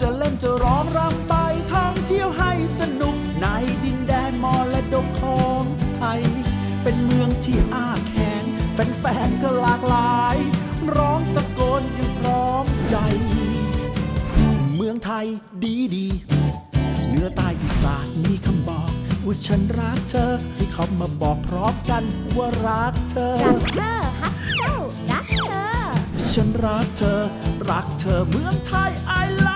จะเล่นจะร้องรำไปท่องเที่ยวให้สนุกในดินแดนมรดกของไทย เป็นเมืองที่อ้าแขนแฟนๆก็หลากหลาย ร้องตะโกนอยังพร้อมใจ เมืองไทยดีดีเหนือใต้อีสานมีคำบอกว่าฉันรักเธอ ให้เขามาบอกพร้อมกันว่ารักเธอ รักเธอฮักเจ้ารักเธอ ฉันรักเธอ รักเธอเมืองไทย I love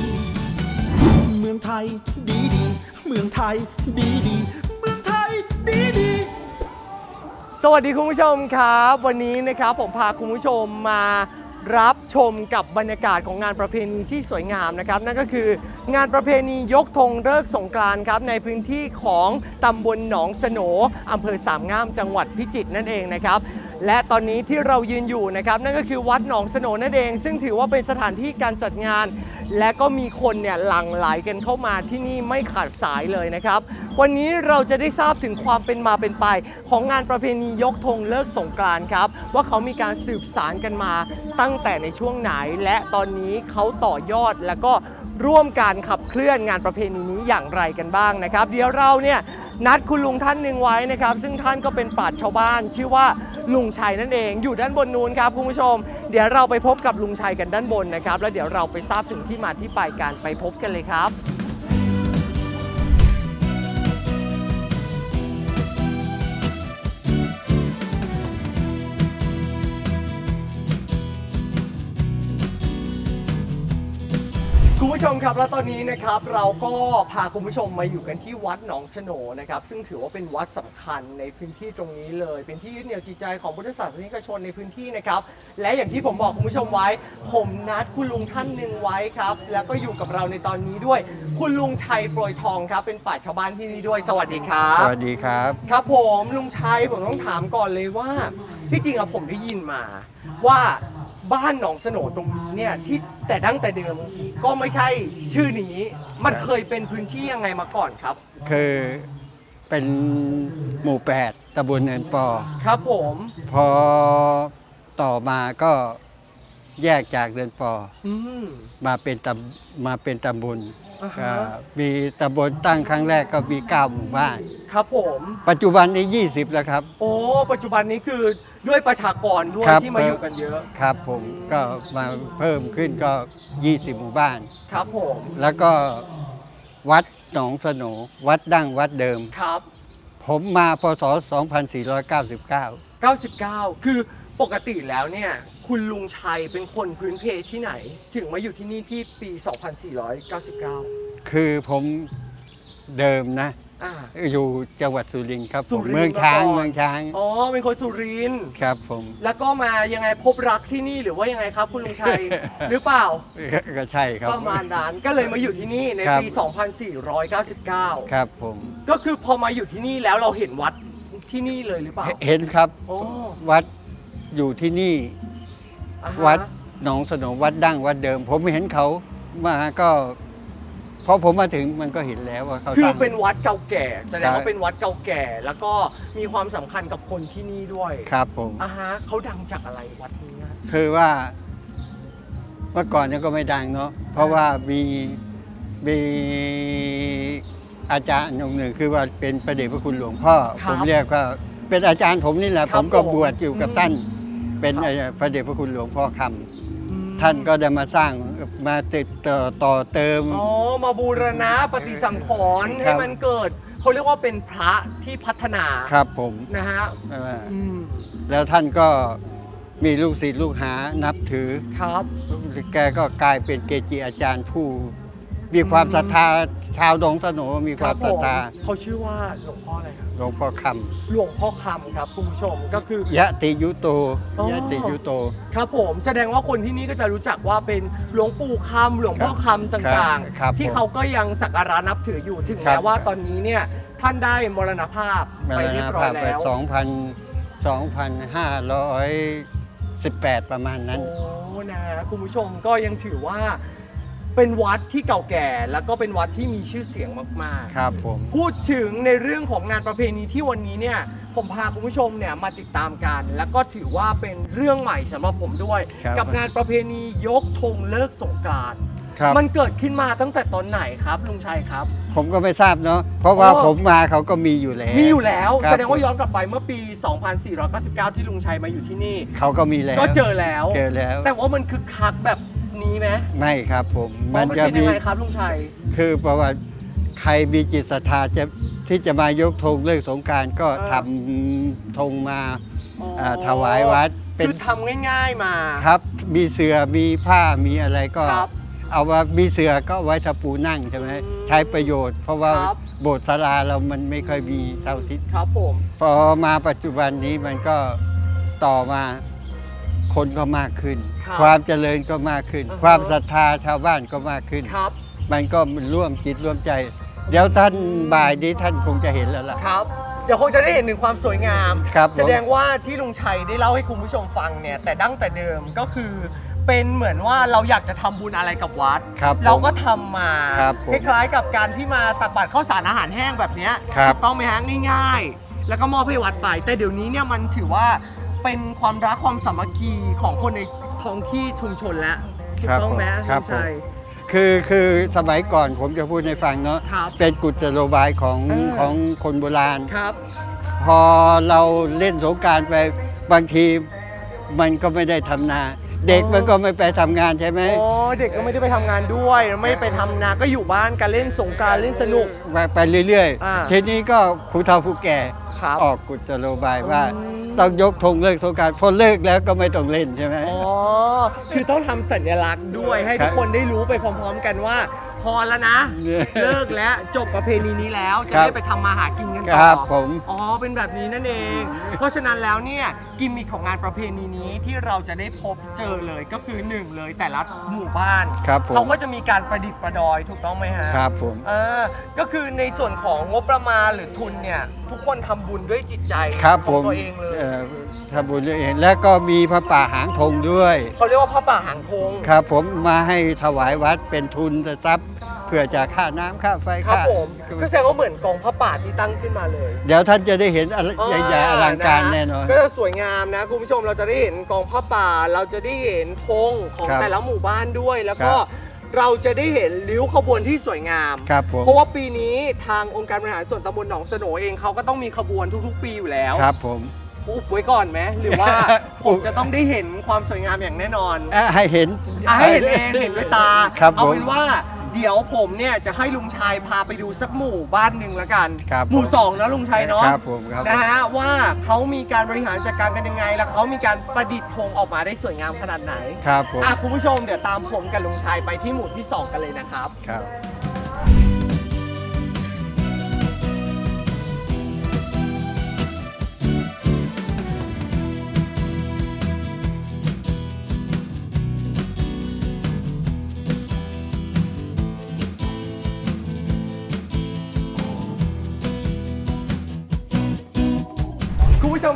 องไทย ดีดีเมืองไทย ดีดีเมืองไทย ดีดีสวัสดีคุณผู้ชมครับ วันนี้นะครับผมพาคุณผู้ชมมารับชมกับบรรยากาศของงานประเพณีที่สวยงามนะครับ นั่นก็คืองานประเพณียกธงเลิกสงกรานต์ครับในพื้นที่ของตำบลหนองสโหนอำเภอสามงามจังหวัดพิจิตรนั่นเองนะครับ และตอนนี้ที่เรายืนอยู่นะครับนั่นก็คือวัดหนองสนนั่นเอง ซึ่งถือว่าเป็นสถานที่การจัดงาน และก็มีคนเนี่ยหลั่งไหลกันเข้ามาที่นี่ไม่ขาดสายเลยนะครับ วันนี้เราจะได้ทราบถึงความเป็นมาเป็นไป ของงานประเพณียกธงเลิกสงกรานต์ครับ ว่าเขามีการสืบสารกันมาตั้งแต่ในช่วงไหน และตอนนี้เขาต่อยอดแล้วก็ร่วมการขับเคลื่อนงานประเพณีนี้อย่างไรกันบ้างนะครับ เดี๋ยวเราเนี่ย นัดคุณลุงท่านหนึ่งไว้นะครับ ซึ่งท่านก็เป็นปราชญ์ชาวบ้าน ชื่อว่าลุงชัยนั่นเอง อยู่ด้านบนนู้นครับคุณผู้ชม เดี๋ยวเราไปพบกับลุงชัยกันด้านบนนะครับ แล้วเดี๋ยวเราไปทราบถึงที่มาที่ไปการไปพบกันเลยครับ ผู้ชมครับแล้วตอนนี้นะครับเราก็พาคุณผู้ชมมาอยู่กันที่วัดหนองสโหนนะครับ ซึ่งถือว่าเป็นวัดสำคัญในพื้นที่ตรงนี้เลย เป็นที่ยึดเหนี่ยวจิตใจของพุทธศาสนิกชนในพื้นที่นะครับ และอย่างที่ผมบอกคุณผู้ชมไว้ ผมนัดคุณลุงท่านหนึ่งไว้ครับ แล้วก็อยู่กับเราในตอนนี้ด้วย คุณลุงชัยโปรยทองครับเป็นป่าชญ์ชาวบ้านที่นี่ด้วยสวัสดีครับ สวัสดีครับ ครับผมลุงชัยผมต้องถามก่อนเลยว่าที่จริงอะผมได้ยินมาว่า บ้านหนองสโหนตรงนี้เนี่ยที่แต่ดั้งแต่เดิมก็ไม่ใช่ชื่อนี้มันเคยเป็นพื้นที่ยังไงมาก่อนครับ คือเป็นหมู่แปดตำบลเนินปอ ครับผมพอต่อมาก็แยกจากเนินปอ อืม มาเป็นตำมาเป็นตำบลอ่าฮะ ก็มีตำบลตั้งครั้งแรกก็มีเก้าหมู่บ้าน ครับผม ปัจจุบันนี้ 20 แล้วครับ โอ้ปัจจุบันนี้คือ ด้วยประชากรด้วยครับที่มาอยู่กันเยอะครับผมก็มาเพิ่มขึ้นก็ 20 หมู่บ้าน ครับผมแล้วก็วัดหนองสโหนวัดดั้งวัดเดิม ครับ ผมมาพศ 2499 99 คือปกติแล้วเนี่ย คุณลุงชัยเป็นคนพื้นเพที่ไหน ถึงมาอยู่ที่นี่ที่ปี 2499 คือผมเดิมนะ อ่า อยู่จังหวัดสุรินทร์ครับสุผมรินทร์เมืองช้างมาก่อน เมืองช้างอ๋อเป็นคนสุรินทร์ครับผม แล้วก็มายังไงพบรักที่นี่หรือว่ายังไงครับ คุณลุงชัย หรือเปล่า ก็ใช่ครับ ประมาณนั้นก็เลยมาอยู่ที่นี่ในครับ ปี 2499 ครับผมก็คือพอมาอยู่ที่นี่แล้วเราเห็นวัดที่นี่เลยหรือเปล่า เห็นครับโอ้วัดอยู่ที่นี่ อ่าฮะวัดหนองสนมวัดดั้งวัดเดิม ผมเห็นเขามาก็ พอผมมาถึงมันก็เห็นแล้วว่าเขาคือตั้ง เป็นวัดเก่าแก่ แสดงครัว่าบเป็นวัดเก่าแก่ แล้วก็มีความสำคัญกับคนที่นี่ด้วยครับผม อ่าฮะเขาดังจากอะไรวัดนี้นะคือว่า เมื่อก่อนเนี่ยก็ไม่ดังเนาะเพราะว่ามีมีอาจารย์องค์หนึ่งคือว่าเป็นประเดชพระคุณหลวงพ่อ ผมเรียกว่าเป็นอาจารย์ผมนี่แหละ ผมก็บวชอยู่กับท่าน เป็นไอ้พระเดชพระคุณหลวงพ่อคำอืม ท่านก็ได้มาสร้างมาติดต่อต่อเติม อ๋อ มาบูรณะปฏิสังขรณ์ครัให้บ มันเกิด เขาเรียกว่าเป็นพระที่พัฒนาครับผมนะฮะเอ่ออืมแล้วท่านก็มีลูกศิษย์ลูกหานับถือ ครับ แกก็กลายเป็นเกจิอาจารย์ผู้ มีความศรัทธาชาวดงสโหนมีความศรัทธาผมเขาชื่อว่าหลวงพ่ออะไรครับห ลวงพ่อคหลวงพ่อคำครับคุณผู้ชมก็คือำยะติยุโตอ๋อ ยะติยุโต ครับผมแสดงว่าคนที่นี่ก็จะรู้จักว่าเป็นหลวงปู่คำหลวงพ่อคำต่างครับๆ ที่ผมเขาก็ยังสักการะนับถืออยู่ถึงครัแม้บ ว่าตอนนี้เนี่ยท่านได้มรณภาพมไปรเรียณบร้อภายพไปแล้วสองพันสองพันห้าร้อยสิบแปดประมาณนั้น โอ้นะฮะคุณผู้ชมก็ยังถือว่า เป็นวัดที่เก่าแก่ แล้วก็เป็นวัดที่มีชื่อเสียงมากๆ ครับผม พูดถึงในเรื่องของงานประเพณีที่วันนี้เนี่ยผมพาคุณผู้ชมเนี่ยมาติดตามกัน แล้วก็ถือว่าเป็นเรื่องใหม่สำหรับผมด้วย ครับ กับงานประเพณียกธงเลิกสงกรานต์ครับมันเกิดขึ้นมาตั้งแต่ตอนไหนครับลุงชัยครับ ผมก็ไม่ทราบเนาะเพราะว่าอ๋อ ผมมาเขาก็มีอยู่แล้วมีอยู่แล้วครับแสดงว่าย้อนกลับไปเมื่อปี 2499 ที่ลุงชัยมาอยู่ที่นี่ เขาก็มีแล้วก็เจอแล้ว เจอแล้ว แต่ว่ามันคึกคักแบบ นี้ไหมไม่ครับผมอ๋อมันจะเป็นยังไงครับลุงชัย คือเพราะว่าใครมีจิตศรัทธาจะที่จะมายกธงเลิกสงกรารก็เออทำธงมาอ๋อาถวายวัด เป็นคือทำง่าย ๆมาครับ มีเสือมีผ้ามีอะไรก็ครับเอาว่ามีเสือก็ไว้ทับปูนั่งใช่ไหมอืมใช้ประโยชน์ เพราะว่าครับโบสถ์ศาลาเรามันไม่ค่อยมีเสาร์อาทิตย์ครับผมพอมาปัจจุบันนี้มันก็ต่อมา คนก็มากขึ้น ครับความเจริญก็มากขึ้นอ่าฮะ ความศรัทธาชาวบ้านก็มากขึ้น ครับมันก็ร่วมจิตร่วมใจ เดี๋ยวท่านบ่ายนี้ท่านคงจะเห็นแล้วล่ะ ครับ เดี๋ยวคงจะได้เห็นถึงความสวยงาม ครับผม แสดงว่าที่ลุงชัยได้เล่าให้คุณผู้ชมฟังเนี่ย แต่ดั้งแต่เดิมก็คือ เป็นเหมือนว่าเราอยากจะทำบุญอะไรกับวัด ครับผมเราก็ทำมาครับผมคล้ายๆกับการที่มาตักบาตรข้าวสารอาหารแห้งแบบเนี้ยครับ ถูกต้องไหมฮะง่าย ๆ แล้วก็มอบให้วัดไป แต่เดี๋ยวนี้เนี่ยมันถือว่า เป็นความรักความสามัคคีของคนในท้องที่ชุมชนแล้วถูกต้องไหมครัลุบงผมชัย คือคือสมัยก่อนผมจะพูดในฟังเนาะครับเป็นกุศโลบายของเออ ของคนโบราณ ครับ พอเราเล่นสงกรารไปบางทีมันก็ไม่ได้ทำนา เด็กมันก็ไม่ไปทำงานใช่ไหมอ๋อเด็กก็ไม่ได้ไปทำงานด้วย ไม่ได้ไปทำนาก็อยู่บ้านกันเล่นสงกรารเล่นสนุก ไปไปเรื่อยอ่า ๆ ทีนี้ก็ครูเฒ่าผู้แก่ ครับ ออกกุศโลบายว่าอืม ต้องยกธงเลิกสงกรารพอเลิกแล้วก็ไม่ต้องเล่นใช่ไหม อ๋อ คือต้องทำสัญลักษณ์ด้วยให้ครัทุบกคนได้รู้ไปพร้อม ๆ กันว่าพอแล้วนะเนี่ยเลิกแล้วจบประเพณีนี้แล้วจะครับได้ไปทำมาหากินกันคต่รับอผม อ๋อเป็นแบบนี้นั่นเอง เพราะฉะนั้นแล้วเนี่ยกิมมิคของงานประเพณีนี้ที่เราจะได้พบเจอเลยก็คือหนึ่งเลยแต่ละหมู่บ้านครับผมเขาก็จะมีการประดิษฐ์ประดอยถูกต้องไหมฮะ ครับผม เออก็คือในส่วนของงบประมาณหรือทุนเนี่ย ทุกคนทำบุญด้วยจิตใจครับขผองมตัวเองเลย เอ่อ ทำบุญด้วยเองแล้วก็มีพระป่าหางธงด้วย เขาเรียกว่าพระป่าหางธงครับผมมาให้ถวายวัดเป็นทุนทรัพย์เพื่อจะค่าน้ำค่าไฟครับค่าผมก็แสดงว่าเหมือนกองพระป่าที่ตั้งขึ้นมาเลยเดี๋ยวท่านจะได้เห็นอะไรใหญ่ๆอลังการแน่นอน ก็จะสวยงามนะคุณผู้ชมเราจะได้เห็นกองพระป่า เราจะได้เห็นธงของครับแต่ละหมู่บ้านด้วย แล้วก็ครับเราจะได้เห็นริ้วขบวนที่สวยงาม ครับผม เพราะว่าปีนี้ทางองค์การบริหารส่วนตำบลหนองสโหนเองเขาก็ต้องมีขบวนทุกๆ ปีอยู่แล้ว ครับผม อุบไว้ก่อนไหมหรือว่าอุผมบจะต้องได้เห็นความสวยงามอย่างแน่นอนอะให้เห็น อะให้เห็นเองเห็นด้วยตา ครับเอาผมเป็นว่าเดี๋ยวผมเนี่ยจะให้ลุงชัยพาไปดูสักหมู่บ้านหนึ่งละกัน ครับหมู่ผมสองนะลุงชัยเนาะครับผมครับ นะฮะว่าเขามีการบริหารจัดการกันยังไง แล้วเขามีการประดิษฐ์ธงออกมาได้สวยงามขนาดไหนครับผมอะคุณผู้ชมเดี๋ยวตามผมกับลุงชัยไปที่หมู่ที่สองกันเลยนะครับ ครับ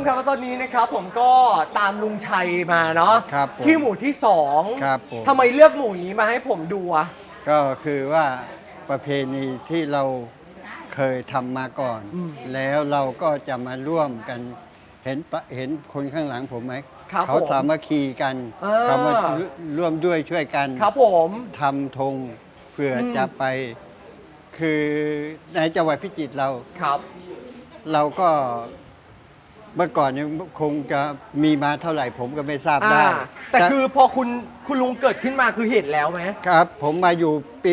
คุณผู้ชมครับแล้วตอนนี้นะครับผมก็ตามลุงชัยมาเนาะครับผมที่หมู่ที่สองครับผมทำไมเลือกหมู่นี้มาให้ผมดูอะก็คือว่าประเพณีที่เราเคยทำมาก่อน แล้วเราก็จะมาร่วมกันเห็นปะเห็นคนข้างหลังผมไหมครับเขาผมสามัคคีกันอ่าเขามาร่วมด้วยช่วยกันครับผม ทำธงเพื่ออม จะไป คือในจังหวัดพิจิตรเรา ครับ เราก็ เมื่อก่อนเนี่ยคงจะมีมาเท่าไหร่ผมก็ไม่ทราบได้อ่าแต่คือพอคุณคุณลุงเกิดขึ้นมาคือเห็นแล้วไหม ครับ ผมมาอยู่ปี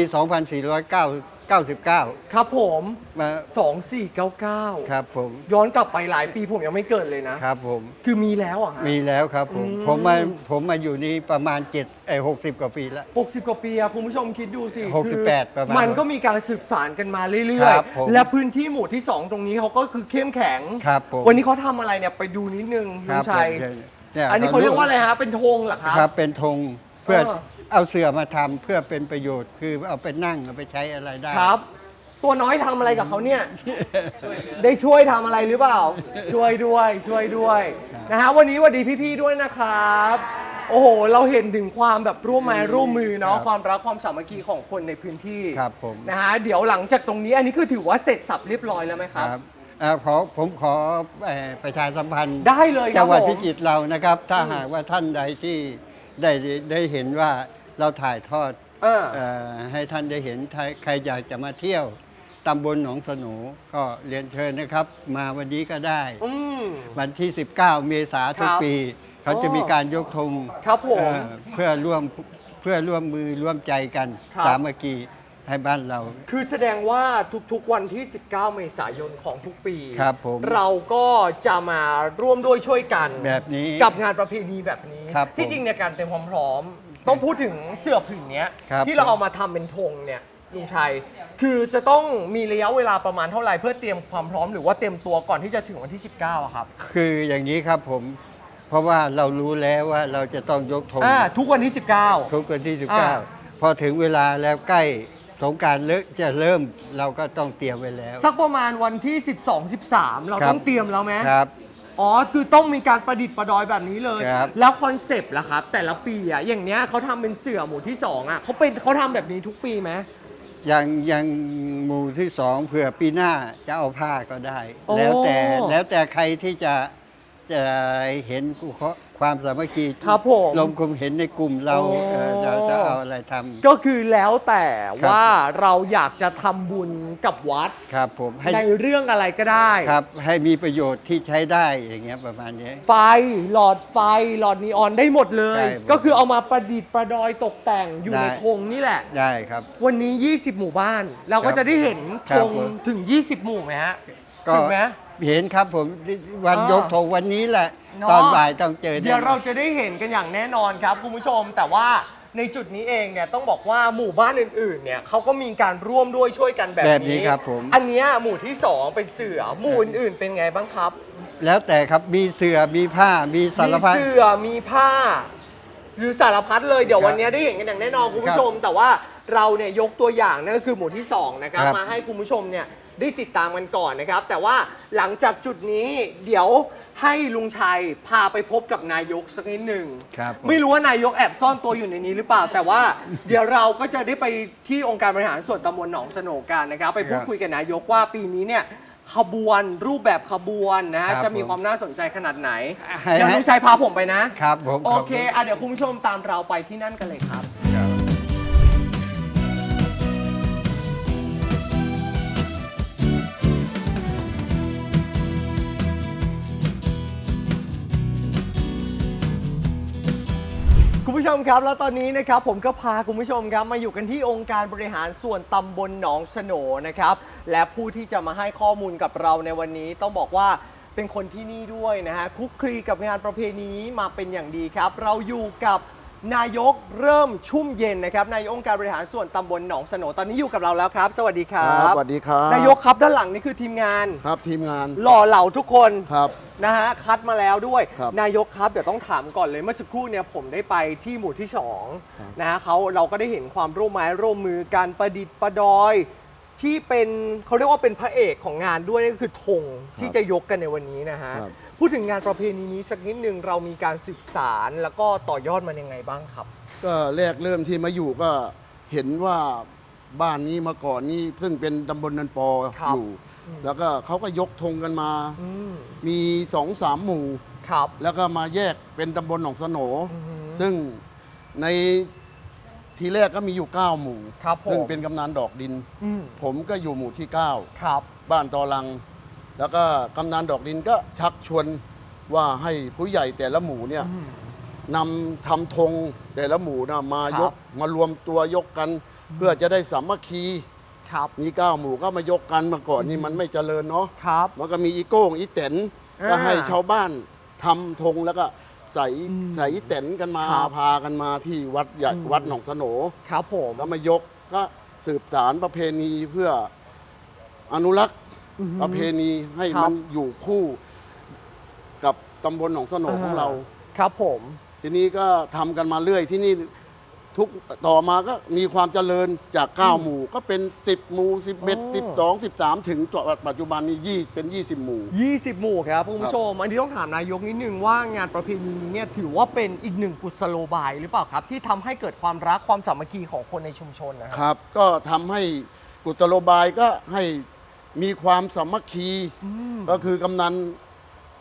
2409 99 ครับผม มา 2499 ครับผมย้อนกลับไปหลายปีผมยังไม่เกิดเลยนะ ครับผม คือมีแล้วอะฮะ มีแล้วครับผม อืม ผมมาผมมาอยู่นี่ประมาณ7ไอ้60 กว่าปีแล้ว 60 กว่าปีอะคุณผู้ชมคิดดูสิ68คือประมาณมันก็มีการสืบสานกันมาเรื่อยครับผม ๆ และพื้นที่หมู่ที่ 2 ตรงนี้เขาก็คือเข้มแข็ง ครับผมวันนี้เขาทำอะไรเนี่ยไปดูนิดนึงคลุรังบชัยผมเนี่ยอันนี้เขาเรียกว่าอะไรฮะ เป็นธงเหรอครับ ครับเป็นธงเพื่อเออ เอาเสือมาทำเพื่อเป็นประโยชน์ คือเอาไปนั่งเอาไปใช้อะไรได้ ครับ ตัวน้อยทำอะไรกับเขาเนี่ย ได้ช่วยทำอะไรหรือเปล่า ช่วยด้วยช่วยด้วยนะฮะวันนี้สวัสดีพี่ๆด้วยนะครับ โอ้โห เราเห็นถึงความแบบร่วมไม้ร่วมมือเนาะครับความรักความสามัคคีของคนในพื้นที่ครับผม นะฮะเดี๋ยวหลังจากตรงนี้อันนี้คือถือว่าเสร็จสับเรียบร้อยแล้วไหมครับครับอ่าขอผมขอเอ่อประชาสัมพันธ์ได้เลยครับจังหวัดผมพิจิตรเรานะครับ ถ้าหากว่าท่านใดที่ได้ได้เห็นว่า เราถ่ายทอดเออ เอ่อให้ท่านได้เห็นใครใครอยากจะมาเที่ยวตำบลหนองสนูก็เรียนเชิญนะครับ มาวันนี้ก็ได้ อืม วันที่ 19 เมษาทุกครับปี เขาโอ้จะมีการยกธงครับผมเอ่อเพื่อร่วมเพื่อร่วมมือร่วมใจกัน ครับ สามัคคีให้บ้านเรา คือแสดงว่าทุกๆวันที่ 19 เมษายนของทุกปี ครับผมเราก็จะมาร่วมด้วยช่วยกันแบบนี้กับงานประเพณีแบบนี้ ครับผมที่จริงในยการเตรียมความพร้อม ต้องพูดถึงเสื้อผืนเนี้ย ครับที่เราเอามาทำเป็นธงเนี่ยลุงชัย คือจะต้องมีระยะเวลาประมาณเท่าไหร่เพื่อเตรียมความพร้อมหรือว่าเตรียมตัวก่อนที่จะถึงวันที่ 19อะครับคืออย่างนี้ครับผม เพราะว่าเรารู้แล้วว่าเราจะต้องยกธงอ่าทุกวันที่19ทุกวันที่ อ่า 19 พอถึงเวลาแล้วใกล้สงกรารเลิกจะเริ่มเราก็ต้องเตรียมไว้แล้วสักประมาณวันที่ 12 13 เราครับต้องเตรียมแล้วไหมครับ อ๋อ คือต้องมีการประดิษฐ์ประดอยแบบนี้เลย ครับ แล้วคอนเซปต์ล่ะครับ แต่ละปีอะอย่างเนี้ยเขาทำเป็นเสือหมู่ที่2อะเขาเป็นเขาทำแบบนี้ทุกปีไหม อย่างอย่างหมู่ที่สองเผื่อปีหน้าจะเอาผ้าก็ได้ โอ้ แล้วแต่แล้วแต่ใครที่จะจะเห็น ความสามัคคีครับผมลงคุมเห็นในกลุ่มเราโอ้ เอ่อเราจะเอาอะไรทำ ก็คือแล้วแต่ครับ ว่าเราอยากจะทำบุญกับวัด ครับผมให้ในเรื่องอะไรก็ได้ ครับให้มีประโยชน์ที่ใช้ได้อย่างเงี้ยประมาณนี้ไฟหลอดไฟหลอดนีออนได้หมดเลย ได้หมดก็คือเอามาประดิษฐ์ประดอยตกแต่งอยู่ได้ ในธงนี่แหละ ได้ครับ วันนี้ 20 หมู่บ้าน เราก็ครับจะได้เห็นครัธบงผมถึง 20 หมู่ไหมฮะก็ ถึงไหม เห็นครับผมวันอ่ายยกธงวันนี้แหละ เนาะตอนบ่ายต้องเจอเดี๋ยวแน่เราจะได้เห็นกันอย่างแน่นอนครับคุณผู้ชม แต่ว่าในจุดนี้เองเนี่ยต้องบอกว่าหมู่บ้านอื่นๆเนี่ยเขาก็มีการร่วมด้วยช่วยกันแบบแบบนี้นี้ครับผม อันเนี้ยหมู่ที่2เป็นเสือหมู่อื่นๆเป็นไงบ้างครับแล้วแต่ครับมีเสือมีผ้ามีสารพัด มีเสือมีผ้า หรือสารพัดเลยเดี๋ยวครับวันนี้ได้เห็นกันอย่างแน่นอนคุณผู้ชม แต่ว่าเราเนี่ยยกตัวอย่างนั่นก็คือหมู่ที่สองนะครับครับ มาให้คุณผู้ชมเนี่ย ได้ติดตามกันก่อนนะครับ แต่ว่าหลังจากจุดนี้เดี๋ยวให้ลุงชัยพาไปพบกับนายกสักนิดหนึ่ง ครับผม ไม่รู้ว่านายกแอบซ่อนตัวอยู่ในนี้หรือเปล่า แต่ว่า เดี๋ยวเราก็จะได้ไปที่องค์การบริหารส่วนตำบลหนองสโหนกันนะครับ ไปพูดครับคุยกับนายกว่าปีนี้เนี่ยขบวนรูปแบบขบวนนะฮะครับจะมีผมความน่าสนใจขนาดไหนให้เดี๋ยวให้ลุงชัยพาผมไปนะครับผมโอรับเคอะเดี๋ยวคุณผู้ชมตามเราไปที่นั่นกันเลยครับ ผู้ชมครับ แล้วตอนนี้นะครับผมก็พาคุณผู้ชมครับมาอยู่กันที่องค์การบริหารส่วนตำบลหนองสโหนนะครับและผู้ที่จะมาให้ข้อมูลกับเราในวันนี้ต้องบอกว่าเป็นคนที่นี่ด้วยนะฮะคลุกคลีกับงานประเพณีนี้มาเป็นอย่างดีครับ เราอยู่กับ นายกเริ่มชุ่มเย็นนะครับนายกองค์การบริหารส่วนตำบลหนองสโหนตอนนี้อยู่กับเราแล้วครับ สวัสดีครัครับ บสวัสดีครับนายกครับด้านหลังนี่คือทีมงาน ครับทีมงานหล่อเหล่าทุกคนครับ นะฮะคัดมาแล้วด้วย ครับนายกครับเดี๋ยวต้องถามก่อนเลยเมื่อสักครู่เนี่ยผมได้ไปที่หมู่ที่ครับ2นะฮะเขาเราก็ได้เห็นความร่วมไม้ร่วมมือการประดิษฐ์ประดอย ที่เป็นเขาเรียกว่าเป็นพระเอกของงานด้วยนั่นก็คือธงที่จะยกกันในวันนี้นะฮะ ครับ พูดถึงงานประเพณีนี้สักนิดนึงเรามีการศึกษารแล้วก็ต่อยอดมันยังไงบ้างครับ ก็แรกเริ่มที่มาอยู่ก็เห็นว่าบ้านนี้มาก่อนนี้ซึ่งเป็นตำบลนันปอครับอยู่แล้วก็เขาก็ยกธงกันมา อืมมีสองสามหมู่ ครับ แล้วก็มาแยกเป็นตำบลหนองสโหนอือหือซึ่งในทีแรกก็มีอยู่ 9 หมู่ ครับผม ซึ่งเป็นกำนันดอกดิน อืมผมก็อยู่หมู่ที่9ครับบ้านตอลัง แล้วก็กำนันดอกดินก็ชักชวนว่าให้ผู้ใหญ่แต่ละหมู่เนี่ยอืม นำทำธงแต่ละหมู่นะมาครับ ยกมารวมตัวยกกัน เพื่อจะได้สามัคคีคครับมีเก้าหมู่ก็มายกกันเมาก่อนนี่มันไม่เจริญเนาะ ครับ มันก็มีอีโก้งอีแตนอ่าก็ให้ชาวบ้านทำธงแล้วก็ใส่อืมใส่อีแตนกันมาครับ พากันมาที่วัดใหญ่อืมวัดหนองสโหนครับผมก็มายกก็สืบสารประเพณีเพื่ออนุรักษ์ อือฮึ ประเพณีให้ครับ มันอยู่คู่กับตำบลหนองสโหนของเรา ครับผม ทีนี้ก็ทำกันมาเรื่อยที่นี่ทุกต่อมาก็มีความเจริญจาก 9 หมู่ก็เป็น 10 หมู่ 11 12 13 ถึงปัจจุบันนี้ยี่เป็น 20 หมู่ 20 หมู่ครับคุณผู้ชม อันนี้ต้องถามนายกนิดนึงว่างานประเพณีนี้เนี่ยถือว่าเป็นอีกหนึ่งกุศโลบายหรือเปล่าครับ ที่ทำให้เกิดความรักความสามัคคีของคนในชุมชนนะคครับรับ ก็ทำให้กุศโลบายก็ให้ มีความสามัคคีอืมก็คือกำนัน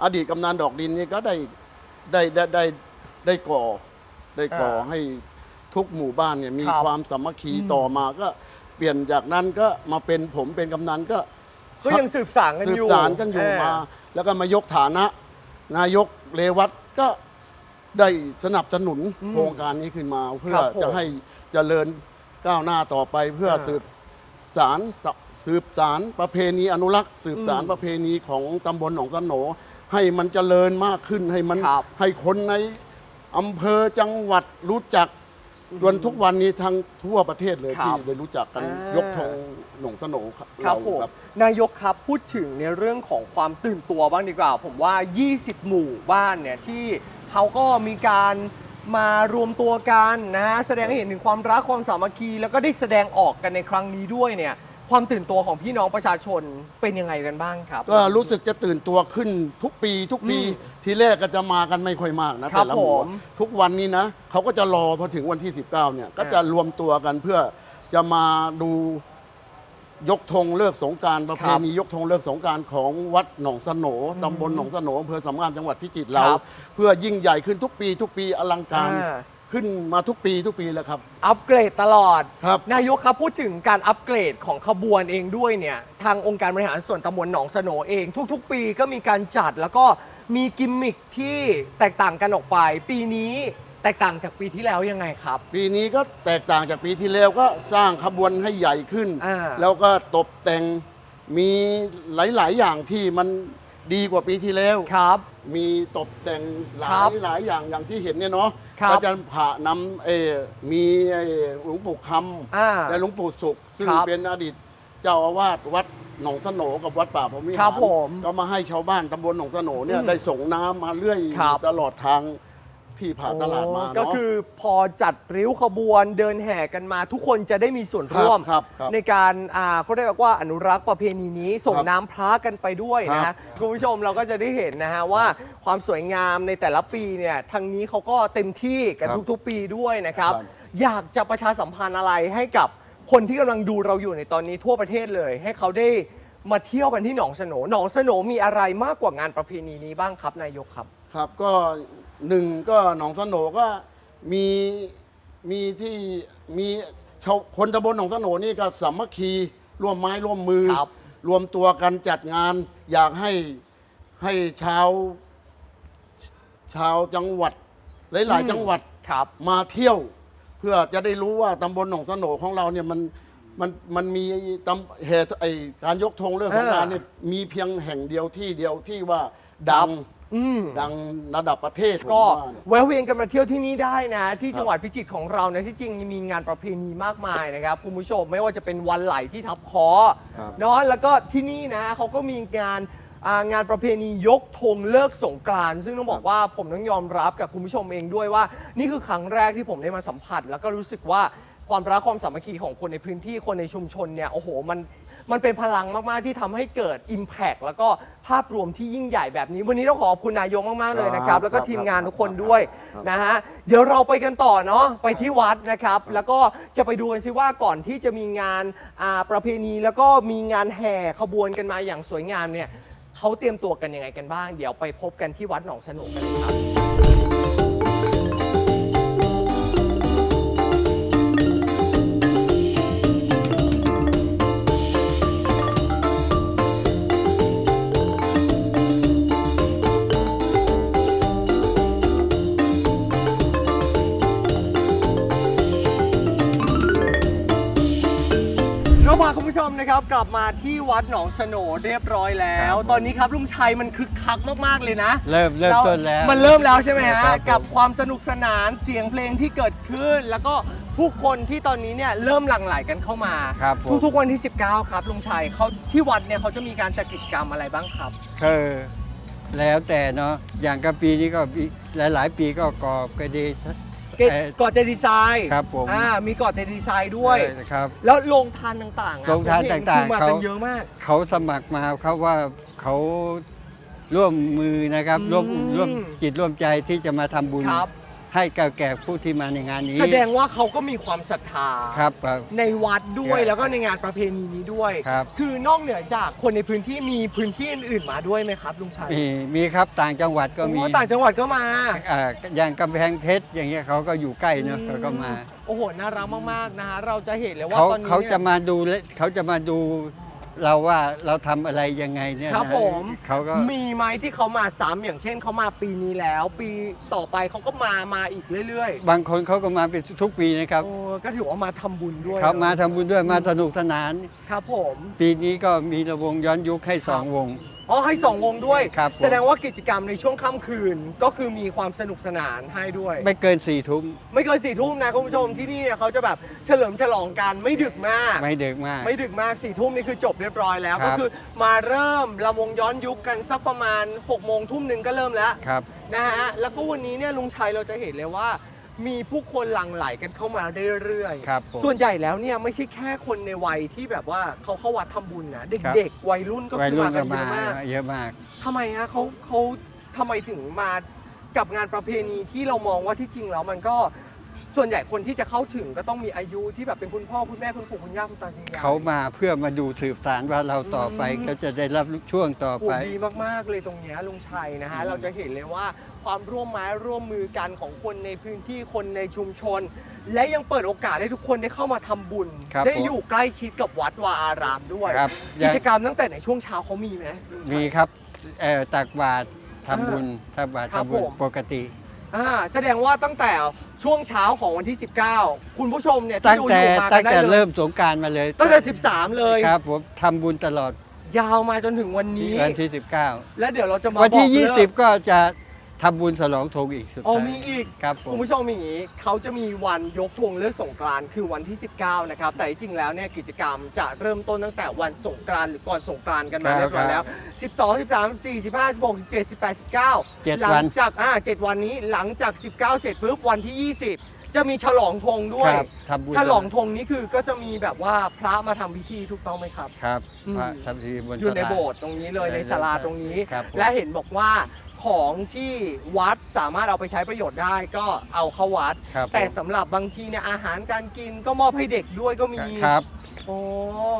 อดีตกำนันดอกดินนี่ก็ได้ได้ได้ได้ได้ก่อได้ก่อให้ทุกหมู่บ้านเนี่ยมีครับความสามัคคีอืม ต่อมาก็เปลี่ยนจากนั้นก็มาเป็นผมเป็นกำนันก็ ก็ยังสืบสานกันสือบยู่สารกันอยู่เมาแล้วก็มายกฐานะ นายกเรวัตก็ได้สนับสนุนอืมโครงการนี้ขึ้นมา เพื่อครับผมจะให้เจริญก้าวหน้าต่อไปเพื่ออ่าสืบ สารสสืบสารประเพณีอนุรักษ์สืบสารอืมประเพณีของตำบลหนองสโหนให้มันเจริญมากขึ้นให้มันครับ ให้คนในอำเภอจังหวัดรู้จักจนทุกวันนี้ทั้งทั่วประเทศเลยครับที่ได้รู้จักกันอ่าย ยกธงหนองสโหนครับครับเราผมครับ นายกครับพูดถึงในเรื่องของความตื่นตัวบ้างดีกว่า ผมว่า 20 หมู่บ้านเนี่ยที่เขาก็มีการ มารวมตัวกันนะฮะแสดงให้เห็นถึงความรักความสามัคคี แล้วก็ได้แสดงออกกันในครั้งนี้ด้วยเนี่ย ความตื่นตัวของพี่น้องประชาชนเป็นยังไงกันบ้างครับ ก็รู้สึกจะตื่นตัวขึ้นทุกปีทุกปีอืมทีแรกก็จะมากันไม่ค่อยมากนะ ครับแต่ละหมู่ผมทุกวันนี้นะเขาก็จะรอพอถึงวันที่ 19เนี่ยก็จะรวมตัวกันเพื่อจะมาดู ยกธงเลิกสงกรารประเพณียกธงเลิกสงกรารของวัดหนองสโหนตำบลหนองสโหนอำเภอสำงามจังหวัดพิจิตรเรา ครับ เพื่อยิ่งใหญ่ขึ้นทุกปี ทุกปีอลังการอ่าขึ้นมาทุกปีทุกปีแล้วครับ อัปเกรดตลอด ครับ นายกครับพูดถึงการอัปเกรดของขบวนเองด้วยเนี่ย ทางองค์การบริหารส่วนตำบลหนองสโหนเอง ทุก ๆ ปีก็มีการจัดแล้วก็ มีกิมมิคที่แตกต่างกันออกไป ปีนี้แตกต่างจากปีที่แล้วยังไงครับ ปีนี้ก็แตกต่างจากปีที่แล้วก็สร้างขบวนให้ใหญ่ขึ้น อ่า แล้วก็ตกแต่งมีหลาย ๆ อย่างที่มันดีกว่าปีที่แล้ว ครับ มีตกแต่งหลาครัยบหลายอย่างอย่างที่เห็นเนี่ยเนาะครับก็จะผ่านำเออมีไอ้หลวงปู่คอ่าำและหลวงปู่สุข ซึ่งครับเป็นอดีตเจ้าอาวาสวัด หนองสโหนกับวัดป่าพรหมวิครัหาบรผมก็มาให้ชาวบ้านตำบลหนองสโหนเนี่ยอืมได้ส่งน้ำมาเรื่อยครับ ตลอดทางที่ผ่านตลาดมาโอ้เนาะก็คือพอจัดริ้วขบวนเดินแห่กันมา ทุกคนจะได้มีส่วนร่วมครับครับในการอ่าเขาเรียกว่าอนุรักษ์ประเพณีนี้ส่งครับน้ำพระกันไปด้วยนะครัฮะบคุณผู้ชมเราก็จะได้เห็นนะฮะว่าความสวยงามในแต่ละปีเนี่ยทางนี้เขาก็เต็มที่กันครับทุกๆ ปีด้วยนะครับ ครับ อยากจะประชาสัมพันธ์อะไรให้กับ คนที่กำลังดูเราอยู่ในตอนนี้ทั่วประเทศเลย ให้เขาได้มาเที่ยวกันที่หนองสโหนหนองสโหนมีอะไรมากกว่างานประเพณีนี้บ้างครับนายกครับ ครับก็หนึ่งก็หนองสโหนก็มีมีที่มีชาวคนตำบลหนองสโหนนี่ก็สามัคคีร่วมไม้ร่วมมือครับ รวมตัวกันจัดงาน อยากให้ให้ชาว ชาวจังหวัด หลาย ๆ จังหวัดครับ มาเที่ยว เพื่อจะได้รู้ว่าตำบลหนองสโหนของเราเนี่ยมันมันมันมีตำเหตุไอการยกธงเรื่องสงกรารอ่าเนี่ยมีเพียงแห่งเดียวที่เดียวที่ว่าดังอืม ดังระดับประเทศก็ผมว่าเนี่ย แวะเวียนกันมาเที่ยวที่นี่ได้นะ ที่ครับจังหวัดพิจิตรของเรานะที่จริงมีงานประเพณีมากมายนะครับคุณผู้ชมไม่ว่าจะเป็นวันไหลที่ทับคอครับ เนาะแล้วก็ที่นี่นะเขาก็มีงาน อ่างานประเพณียกธงเลิกสงกรานต์ซึ่งต้องบอกว่าผมต้องยอมรับกับคุณผู้ชมเองด้วยว่า นี่คือครั้งแรกที่ผมได้มาสัมผัส แล้วก็รู้สึกว่าความรักความสามัคคีของคนในพื้นที่คนในชุมชนเนี่ยโอ้โหมันมันเป็นพลังมาก ๆ ที่ทำให้เกิด Impact แล้วก็ภาพรวมที่ยิ่งใหญ่แบบนี้ วันนี้ต้องขอบคุณนายกมาก ๆ เลยนะครับ แล้วก็ทีมงานทุกคนด้วยครับนะฮะเดี๋ยวเราไปกันต่อเนาะไปที่วัดนะครับ แล้วก็จะไปดูกันซิว่าก่อนที่จะมีงานอ่าประเพณี แล้วก็มีงานแห่ขบวนกันมาอย่างสวยงามเนี่ย เขาเตรียมตัวกันยังไงกันบ้าง เดี๋ยวไปพบกันที่วัดหนองสนุกกันเลยครับ มมนะครับกลับมาที่วัดหนองสโหนเรียบร้อยแล้ว ครับตอนนี้ครับลุงชัยมันคึกคักมากๆเลยนะ เริ่มเริ่มต้นแล้ว มันเริ่มแล้วใช่ไหมครัฮะบผม กับความสนุกสนานเสียงเพลงที่เกิดขึ้น แล้วก็ผู้คนที่ตอนนี้เนี่ยเริ่มหลั่งไหลกันเข้ามา ครับผมทุกๆวันที่ 19 ครับลุงชัยเขาที่วัดเนี่ยเขาจะมีการจัดกิจกรรมอะไรบ้างครับ คือแล้วแต่เนาะอย่างกับปีนี้ก็มีหลาย ๆ ปีก็กอบกระดี เกเอ่อก่อเจดีไซน์ครับผมอ่ามีก่อเจดีไซน์ด้วย เออครับ แล้วโรงทานต่างๆอะโรงทานผมเห็ต่างๆคือมาเขากันเยอะมาก เขาสมัครมาเขาว่าเขาร่วมมือนะครับอืมร่วมร่วมจิตร่วมใจที่จะมาทำบุญ ครับ ให้กับแก่ผู้ที่มาในงานนี้แสดงว่าเขาก็มีความศรัทธาครับครับ ในวัดด้วยครับแล้วก็ในงานประเพณีนี้ด้วยครับ คือนอกเหนือจากคนในพื้นที่มีพื้นที่อื่นๆมาด้วยไหมครับลุงชัยมีมีครับต่างจังหวัดก็มีโอ้ต่างจังหวัดก็มา อ่าอย่างกำแพงเพชรอย่างเงี้ยเขาก็อยู่ใกล้เนาะเขาก็มา โอ้โห น่ารักมาก ๆ นะฮะ เราจะเห็นเลยว่าเขาตอนนี้เขาจะเนี่ยมาดูและเขาจะมาดู เราว่าเราทำอะไรยังไงเนี่ยครับนะผมเขาก็มีไหมที่เขามาซ้ำอย่างเช่นเขามาปีนี้แล้ว ปีต่อไปเขาก็มามาอีกเรื่อยบางคนเขาก็มาเป็นทุกปีนะครับๆโอ้ก็ถือว่ามาทำบุญด้วยเขามาทำบุญด้วยมาสนุกสนาน ครับผม ปีนี้ก็มีระวงย้อนยุคให้สองวง อ๋อให้สองวงด้วย ครับผม แสดงว่ากิจกรรมในช่วงค่ำคืนก็คือมีความสนุกสนานให้ด้วย ไม่เกินสี่ทุ่มไม่เกินสี่ทุ่มนะคุณผู้ชมที่นี่เนี่ยเขาจะแบบเฉลิมฉลองกันไม่ดึกมาก ไม่เด็กมาก ไม่ดึกมากสี่ทุ่มนี่คือจบเรียบร้อยแล้ว ครัก็บ คือมาเริ่มระวงย้อนยุคกันสักประมาณ6กโมงทุ่มหนึ่งก็เริ่มแล้วครับ นะฮะแล้วก็วันนี้เนี่ยลุงชัยเราจะเห็นเลยว่า มีผู้คนหลั่งไหลกันเข้ามาเรื่อยครับผม ส่วนใหญ่แล้วเนี่ยไม่ใช่แค่คนในวัยที่แบบว่าเขาเข้าวัดทำบุญนะครับ เด็กๆวัยรุ่นก็วัยคือรุ่มานกัก็นเยมาอะมากเยอะมาก ทำไมฮะเขาเขาทำไมถึงมากับงานประเพณีที่เรามองว่าที่จริงแล้วมันก็ ส่วนใหญ่คนที่จะเข้าถึงก็ต้องมีอายุที่แบบเป็นคุณพ่อคุณแม่คุณปู่คุณย่าคุณตาคุณยาย เขามาเพื่อมาดูสืบสารว่าเราต่อไปอืม ก็จะได้รับช่วงต่อโอ้ไปดีมาก ๆ เลยตรงเนี้ยลุงชัยนะฮะ อืม เราจะเห็นเลยว่าความร่วมไม้ร่วมมือกันของคนในพื้นที่คนในชุมชน และยังเปิดโอกาสให้ทุกคนได้เข้ามาทำบุญ ครับได้ผม อยู่ใกล้ชิดกับวัดวาอารามด้วยครับกิจกรรมตั้งแต่ในช่วงเช้าเขามีไหมมีครับเอ่อตักบาตรทำบุญตักบาตรครับทำบุญผม ปกติ อ่าแสดงว่าตั้งแต่ช่วงเช้าของวันที่ 19 คุณผู้ชมเนี่ยตั้ที่งดูอแต่ยู่มากัตั้นงได้แต่เลเริ่ยมสงกรารมาเลยตั้งแต่ 13 เลย ครับผมทำบุญตลอดยาวมาจนถึงวันนี้ วันที่ 19 และเดี๋ยวเราจะมาวันที่ บอกเลิก20 ก็จะ ทำบุญฉลองธงอีกสุดอ๋อท้ายมีอีก ครับผคุม ณผู้ชมอย่างนี้เขาจะมีวันยกธงเลิกสงกรานต์คือวันที่ 19 นะครับ แต่จริงๆแล้วเนี่ยกิจกรรมจะเริ่มต้นตั้งแต่วันสงกรานต์หรือก่อนสงกรานต์กันมาครับเรียบร้อยแล้ว 12 13 14 15 16 17 18 19 เจ็ดหลัวันจากอ่า7วันนี้หลังจาก 19 เสร็จปุ๊บวันที่ 20 จะมีฉลองธงด้วย ครับทำบุญฉลองธงนี้คือก็จะมีแบบว่าพระมาทำพิธีถูกต้องไหมครับ ครับอืม พระทำทีบนอยู่ในศาลา โบสถ์ตรงนี้เลยในศาลาตรงนี้ ครับผมและเห็นบอกว่า ของที่วัดสามารถเอาไปใช้ประโยชน์ได้ก็เอาเข้าวัด ครับแต่สำหรับบางทีเนี่ยอาหารการกินก็มอบให้เด็กด้วยก็มีครับโอ้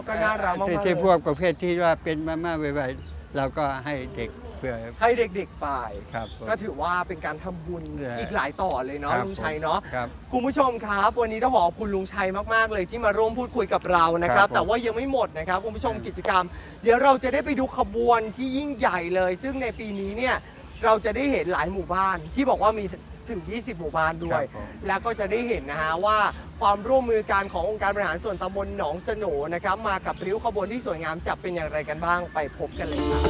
ก็น่ารักมากที่ๆที่เลยพวกประเภทที่ว่าเป็นมาม่าไวๆเราก็ให้เด็กเพื่อให้เด็กๆไป ครับผม ก็ถือว่าเป็นการทำบุญใช่ อีกหลายต่อเลยเนาะครับลุงชัยเนาะ ครับ คุณผู้ชมครับ วันนี้ต้องขอบคุณลุงชัยมาก ๆ เลยที่มาร่วมพูดคุยกับเรานะครับ ครับผมแต่ว่ายังไม่หมดนะครับคุณผู้ชมอืมกิจกรรม เดี๋ยวเราจะได้ไปดูขบวนที่ยิ่งใหญ่เลย ซึ่งในปีนี้เนี่ย เราจะได้เห็นหลายหมู่บ้านที่บอกว่ามีถึง 20 หมู่บ้านด้วย ครับผม แล้วก็จะได้เห็นนะฮะว่าความร่วมมือการขององค์การบริหารส่วนตำบลหนองสโหนนะครับ มากับริ้วขบวนที่สวยงามจะเป็นอย่างไรกันบ้างไปพบกันเลยครับ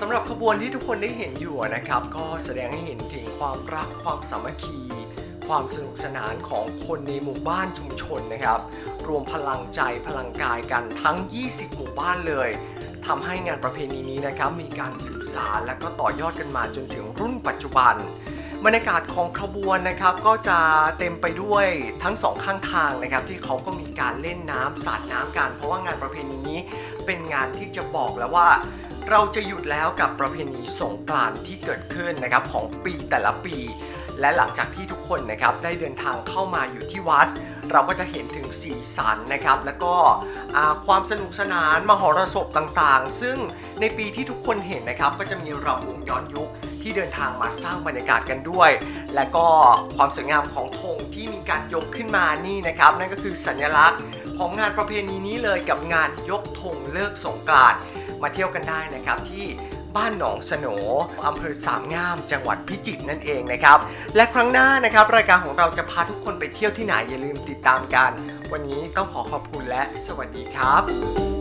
สำหรับขบวนที่ทุกคนได้เห็นอยู่นะครับ ก็แสดงให้เห็นถึงความรักความสามัคคี ความสนุกสนานของคนในหมู่บ้านชุมชนนะครับ รวมพลังใจพลังกายกันทั้ง 20 หมู่บ้านเลยทำให้งานประเพณีนี้นะครับมีการสืบสารและก็ต่อยอดกันมาจนถึงรุ่นปัจจุบันบรรยากาศของขบวนนะครับก็จะเต็มไปด้วยทั้งสองข้างทางนะครับที่เขาก็มีการเล่นน้ำสาดน้ำกัน เพราะว่างานประเพณีนี้เป็นงานที่จะบอกแล้วว่า เราจะหยุดแล้วกับประเพณีสงกรานต์ที่เกิดขึ้นนะครับของปีแต่ละปี และหลังจากที่ทุกคนนะครับได้เดินทางเข้ามาอยู่ที่วัด เราก็จะเห็นถึงสีสันนะครับ แล้วก็ความสนุกสนานมหรสพต่างๆ ซึ่งในปีที่ทุกคนเห็นนะครับ ก็จะมีรำวงย้อนยุคที่เดินทางมาสร้างบรรยากาศกันด้วย และก็ความสวยงามของธงที่มีการยกขึ้นมานี่นะครับ นั่นก็คือสัญลักษณ์ของงานประเพณีนี้เลยกับงานยกธงเลิกสงกรานต์มาเที่ยวกันได้นะครับที่ บ้านหนองสโหนอำเภอสามงาม จังหวัดพิจิตรนั่นเองนะครับ และครั้งหน้านะครับ รายการของเราจะพาทุกคนไปเที่ยวที่ไหนอย่าลืมติดตามกัน วันนี้ต้องขอขอบคุณและสวัสดีครับ